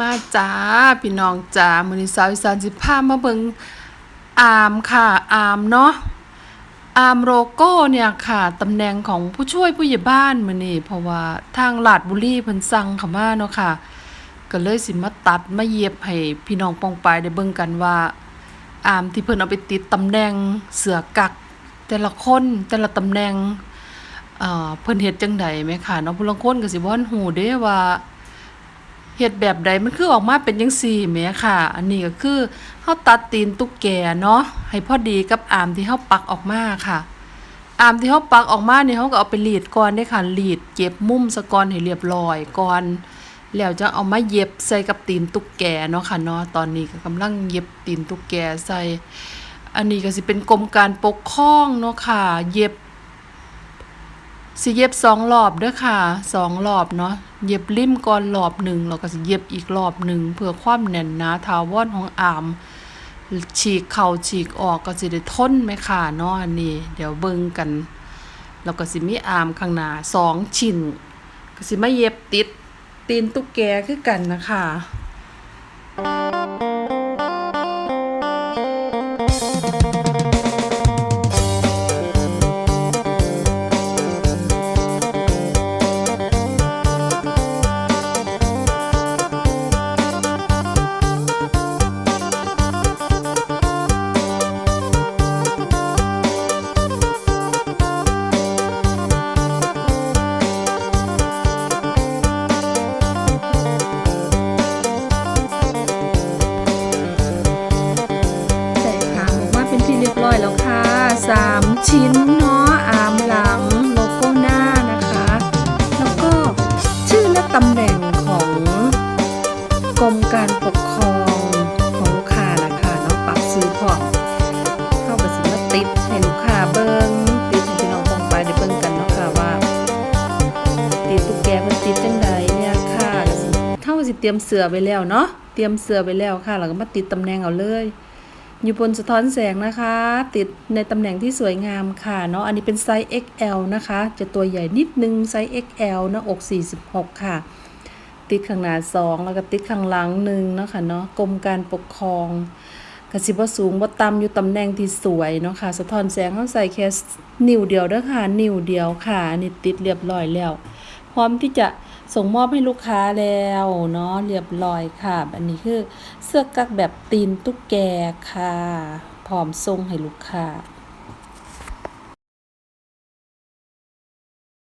มาจ้าพี่น้องจ้ามือนี้สาวอีสานสิพามาเบิงอามค่ะอามเนาะอามโลโก้เนี่ยค่ะตำแหน่งของผู้ช่วยผู้ใหญ่บ้านมือนี้เพราะว่าทางลาดบุรีเพิ่นสั่งเขามาเนาะค่ะก็เลยสิมาตัดมาเย็บให้พี่น้องปองปายได้เบิ่งกันว่าอามที่เพิ่นเอาไปติดตำแหน่งเสือกัก แต่ละคนแต่ละตำแหน่งเอ่อเพิ่นเฮ็ดจังใดแม่ค่ะเนาะผู้ลางคนก็สิบ่ทันฮู้เด้ว่า เฮ็ดแบบใดมันคือออกมาเป็นจังซี่แหมค่ะ อันนี้ก็คือเฮาตัดตีนตุ๊กแกเนาะให้พอดีกับอามที่เฮาปักออกมาค่ะ อามที่เฮาปักออกมาเนี่ยเฮาก็เอาไปรีดก่อนเด้ค่ะรีดเก็บมุมซะก่อนให้เรียบร้อยก่อนแล้วจะเอามาเย็บใส่กับตีนตุ๊กแกเนาะค่ะเนาะตอนนี้ก็กำลังเย็บตีนตุ๊กแกใส่ อันนี้ก็สิเป็นกรมการปกครองเนาะค่ะ เย็บสิเย็บสองรอบเด้อค่ะสองรอบเนาะ เย็บริมก่อนรอบหนึ่งแล้วก็เย็บอีกรอบหนึ่งเพื่อความแน่นหนาทาวอนของอามฉีกเข่าฉีกออกก็สิได้ทนไหมค่ะเนาะอันนี้ เดี๋ยวเบิ่งกันแล้วก็สิมีอามข้างหน้าสองชิ้นก็สิมาเย็บติดตีนตุ๊กแกคือกันนะคะ สามชิ้นเนาะอามหลังโลโก้หน้านะคะ แล้วก็ชื่อและตำแหน่งของกรมการปกครองของลูกค้านะคะเนาะปักซื้อพอเข้ากับสิมาติดให้ลูกค้าเบิ้งติดให้พี่น้องปองไปได้เบิ้งกันเนาะค่ะว่า ติดตุ๊กแกมันติดจังใดเนี่ยค่ะก็สิเท่ากับสิเตรียมเสือไว้แล้วเนาะเตรียมเสือไว้แล้วค่ะแล้วก็มาติดตำแหน่งเอาเลย อยู่บนสะท้อนแสงนะคะ ติดในตำแหน่งที่สวยงามค่ะเนาะอันนี้เป็นไซส์ XL นะคะ จะตัวใหญ่นิดนึงไซส์ XL หน้าอก 46 ค่ะ ติดข้างหน้า 2 แล้วก็ติดข้างหลังหนึ่งเนาะค่ะเนาะกรมการปกครองกระสิบ่สูงบ่ต่ำอยู่ตำแหน่งที่สวยเนาะค่ะ สะท้อนแสงเขาใส่แค่นิ้วเดียวเด้อค่ะ นิ้วเดียวค่ะอันนี้ติดเรียบร้อยแล้ว พร้อมที่จะส่งมอบให้ลูกค้าแล้วเนาะเรียบร้อยค่ะ อันนี้คือเสื้อกั๊กแบบตีนตุ๊กแกค่ะ พร้อมส่งให้ลูกค้า